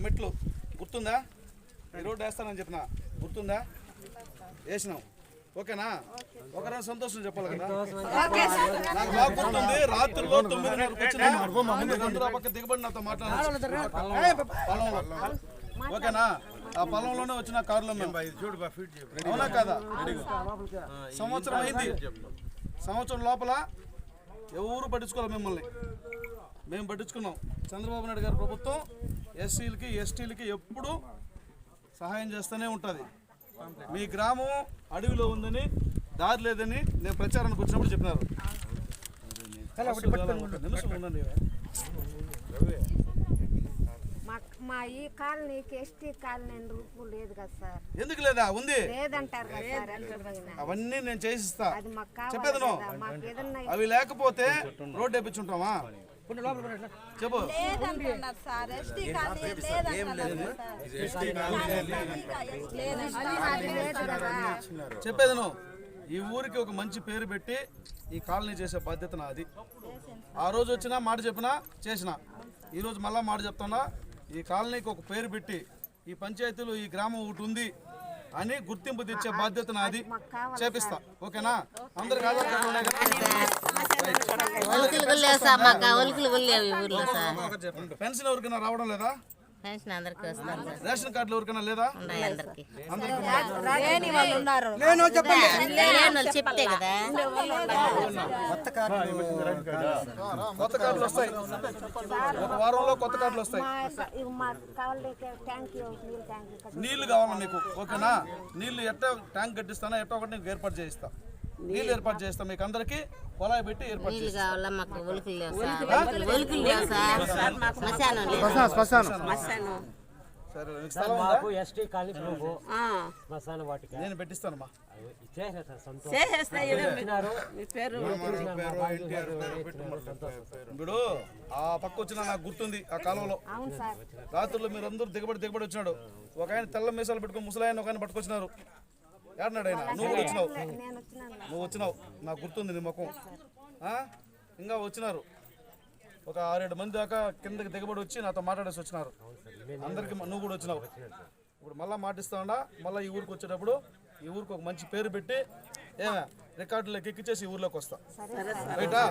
మెట్లు గుర్తుందా ఈ రోడ్డు వేస్తానని చెప్పిన గుర్తుందా వేసినాం ఓకేనా ఒకరోజు సంతోషం చెప్పాలి కదా నాకు బాగా గుర్తుంది రాత్రిలో తొమ్మిదిన్నరకు వచ్చిన పక్క దిగబడి నాతో మాట్లాడాలి ఓకేనా ఆ పొలంలోనే వచ్చిన కారులో మేము అవునా కదా సంవత్సరం అయింది సంవత్సరం లోపల ఎవరు పట్టించుకోవాలి మిమ్మల్ని మేము పట్టించుకున్నాం. చంద్రబాబు నాయుడు గారి ప్రభుత్వం ఎస్సీలకి ఎస్టీలకి ఎప్పుడూ సహాయం చేస్తూనే ఉంటుంది. మీ గ్రామం అడవిలో ఉందని దారి లేదని నేను ప్రచారానికి వచ్చినప్పుడు చెప్పినారు. ఒక నిమిషం ఉండండి మా మా ఈ కాలనీకి ఎస్టీ కాలనీ రూపు లేదు కదా సార్. ఎందుకు లేదా? ఉంది. లేదంటారు. అవన్నీ నేను చేసిస్తా చెప్పేదను అవి లేకపోతే రోడ్డు వేపించుంటామా? చెప్పు. చెప్పేదను ఈ ఊరికి ఒక మంచి పేరు పెట్టి ఈ కాలనీ చేసే బాధ్యత నాది. ఆ రోజు వచ్చినా మాట చెప్పినా చేసిన. ఈ రోజు మళ్ళా మాట చెప్తున్నా ఈ కాలనీకి ఒక పేరు పెట్టి ఈ పంచాయతీలో ఈ గ్రామం ఒకటి ఉంది. అని గుర్తింపు తెచ్చే బాధ్యత నాది. చేపిస్తా. ఓకేనా? అందరికి ఆధార్ కార్డు ఉన్నాయి కదా? పెన్షన్ ఎవరికైనా రావడం లేదా? పెన్షన్ అందరికి రేషన్ కార్డులు ఎవరికైనా లేదా? ఉన్నాయి అందరికి. లేని వాళ్ళు ఉన్నారు. లేని వాళ్ళు చెప్తే కదా. కొత్త కార్డులు. వస్తాయి. ఒక వారంలో కొత్త కార్డులు వస్తాయి. నీళ్ళు కావాలా మీకు? ఓకేనా? నీళ్ళు ఎట్ట ట్యాంక్ కట్టిస్తానా? ఎట్ట ఒకటి నీకు ఏర్పాటు చేయిస్తా. నీళ్ళు ఏర్పాటు చేస్తా మీకు అందరికి పొలాయి పెట్టి ఏర్పాటు నేను ఇచ్చినారు ఇప్పుడు ఆ పక్క వచ్చిన నాకు గుర్తుంది ఆ కాలంలో అవును సార్. రాత్రుల్లో మీరు అందరూ దిగబడి దిగబడి వచ్చినాడు. ఒక ఆయన తెల్ల మీసాలు పెట్టుకుని ముసలాయన ఒక ఆయన పట్టుకొచ్చినారు. ఏడన్నాడు ఆయన నువ్వు కూడా వచ్చినావు. నువ్వు వచ్చినావు. నాకు గుర్తుంది నీ ముఖం? ఇంకా వచ్చినారు. ఒక ఆరేడు మంది దాకా కిందకి దిగబడి వచ్చి నాతో మాట్లాడేసి వచ్చినారు. అందరికి నువ్వు కూడా వచ్చినావు. ఇప్పుడు మళ్ళీ మాటిస్తా మళ్ళీ ఈ ఊరికి వచ్చేటప్పుడు ఈ ఊరికి ఒక మంచి పేరు పెట్టి ఏమే రికార్డులోకి ఎక్కిచ్చేసి ఈ ఊర్లోకి వస్తా. రైటా?